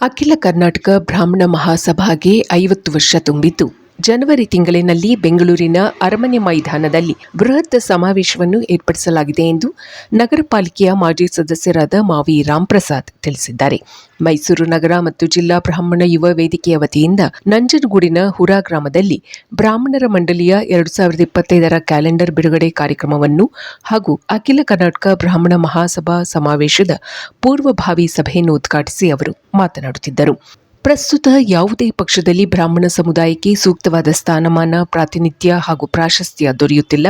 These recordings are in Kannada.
ಅಖಿಲ ಕರ್ನಾಟಕ ಬ್ರಾಹ್ಮಣ ಮಹಾಸಭಾಗೆ ಐವತ್ತು ವರ್ಷ ತುಂಬಿದ್ದು ಜನವರಿ ತಿಂಗಳಿನಲ್ಲಿ ಬೆಂಗಳೂರಿನ ಅರಮನೆ ಮೈದಾನದಲ್ಲಿ ಬೃಹತ್ ಸಮಾವೇಶವನ್ನು ಏರ್ಪಡಿಸಲಾಗಿದೆ ಎಂದು ನಗರ ಪಾಲಿಕೆಯ ಮಾಜಿ ಸದಸ್ಯರಾದ ಮಾವಿ ರಾಮ್ಪ್ರಸಾದ್ ತಿಳಿಸಿದ್ದಾರೆ. ಮೈಸೂರು ನಗರ ಮತ್ತು ಜಿಲ್ಲಾ ಬ್ರಾಹ್ಮಣ ಯುವ ವೇದಿಕೆಯ ವತಿಯಿಂದ ನಂಜನಗೂಡಿನ ಹುರಾ ಗ್ರಾಮದಲ್ಲಿ ಬ್ರಾಹ್ಮಣರ ಮಂಡಳಿಯ ಎರಡು ಸಾವಿರದ ಇಪ್ಪತ್ತೈದರ ಕ್ಯಾಲೆಂಡರ್ ಬಿಡುಗಡೆ ಕಾರ್ಯಕ್ರಮವನ್ನು ಹಾಗೂ ಅಖಿಲ ಕರ್ನಾಟಕ ಬ್ರಾಹ್ಮಣ ಮಹಾಸಭಾ ಸಮಾವೇಶದ ಪೂರ್ವಭಾವಿ ಸಭೆಯನ್ನು ಉದ್ಘಾಟಿಸಿ ಅವರು ಮಾತನಾಡುತ್ತಿದ್ದರು. ಪ್ರಸ್ತುತ ಯಾವುದೇ ಪಕ್ಷದಲ್ಲಿ ಬ್ರಾಹ್ಮಣ ಸಮುದಾಯಕ್ಕೆ ಸೂಕ್ತವಾದ ಸ್ಥಾನಮಾನ, ಪ್ರಾತಿನಿಧ್ಯ ಹಾಗೂ ಪ್ರಾಶಸ್ತ್ಯ ದೊರೆಯುತ್ತಿಲ್ಲ.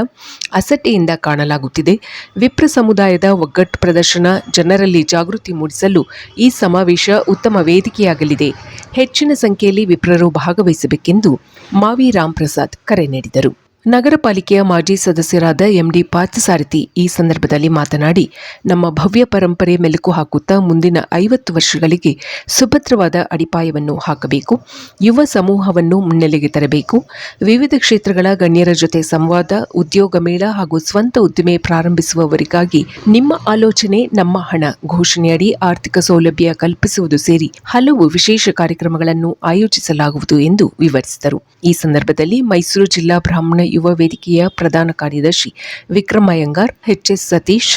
ಅಸಟ್ಟೆಯಿಂದ ಕಾಣಲಾಗುತ್ತಿದೆ. ವಿಪ್ರ ಸಮುದಾಯದ ಒಗ್ಗಟ್ಟು ಪ್ರದರ್ಶನ ಜನರಲ್ಲಿ ಜಾಗೃತಿ ಮೂಡಿಸಲು ಈ ಸಮಾವೇಶ ಉತ್ತಮ ವೇದಿಕೆಯಾಗಲಿದೆ. ಹೆಚ್ಚಿನ ಸಂಖ್ಯೆಯಲ್ಲಿ ವಿಪ್ರರು ಭಾಗವಹಿಸಬೇಕೆಂದು ಮಾವಿ ರಾಮ್ ಪ್ರಸಾದ್ ಕರೆ ನೀಡಿದರು. ನಗರ ಪಾಲಿಕೆಯ ಮಾಜಿ ಸದಸ್ಯರಾದ ಎಂಡಿ ಪಾರ್ಥಸಾರಥಿ ಈ ಸಂದರ್ಭದಲ್ಲಿ ಮಾತನಾಡಿ, ನಮ್ಮ ಭವ್ಯ ಪರಂಪರೆ ಮೆಲುಕು ಹಾಕುತ್ತಾ ಮುಂದಿನ ಐವತ್ತು ವರ್ಷಗಳಿಗೆ ಸುಭದ್ರವಾದ ಅಡಿಪಾಯವನ್ನು ಹಾಕಬೇಕು, ಯುವ ಸಮೂಹವನ್ನು ಮುನ್ನೆಲೆಗೆ ತರಬೇಕು. ವಿವಿಧ ಕ್ಷೇತ್ರಗಳ ಗಣ್ಯರ ಜೊತೆ ಸಂವಾದ, ಉದ್ಯೋಗ ಮೇಳ ಹಾಗೂ ಸ್ವಂತ ಉದ್ದಿಮೆ ಪ್ರಾರಂಭಿಸುವವರಿಗಾಗಿ ನಿಮ್ಮ ಆಲೋಚನೆ, ನಮ್ಮ ಹಣ ಘೋಷಣೆಯಡಿ ಆರ್ಥಿಕ ಸೌಲಭ್ಯ ಕಲ್ಪಿಸುವುದು ಸೇರಿ ಹಲವು ವಿಶೇಷ ಕಾರ್ಯಕ್ರಮಗಳನ್ನು ಆಯೋಜಿಸಲಾಗುವುದು ಎಂದು ವಿವರಿಸಿದರು. ಈ ಸಂದರ್ಭದಲ್ಲಿ ಮೈಸೂರು ಜಿಲ್ಲಾ ಬ್ರಾಹ್ಮಣ ಯುವ ವೇದಿಕೆಯ ಪ್ರಧಾನ ಕಾರ್ಯದರ್ಶಿ Vikram Iyengar H S Satish,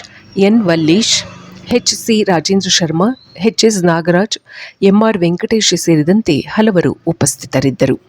N Vallish H C Rajendra Sharma, H S Nagaraj M R Venkatesh ಸೇರಿದಂತೆ ಹಲವರು ಉಪಸ್ಥಿತರಿದ್ದರು.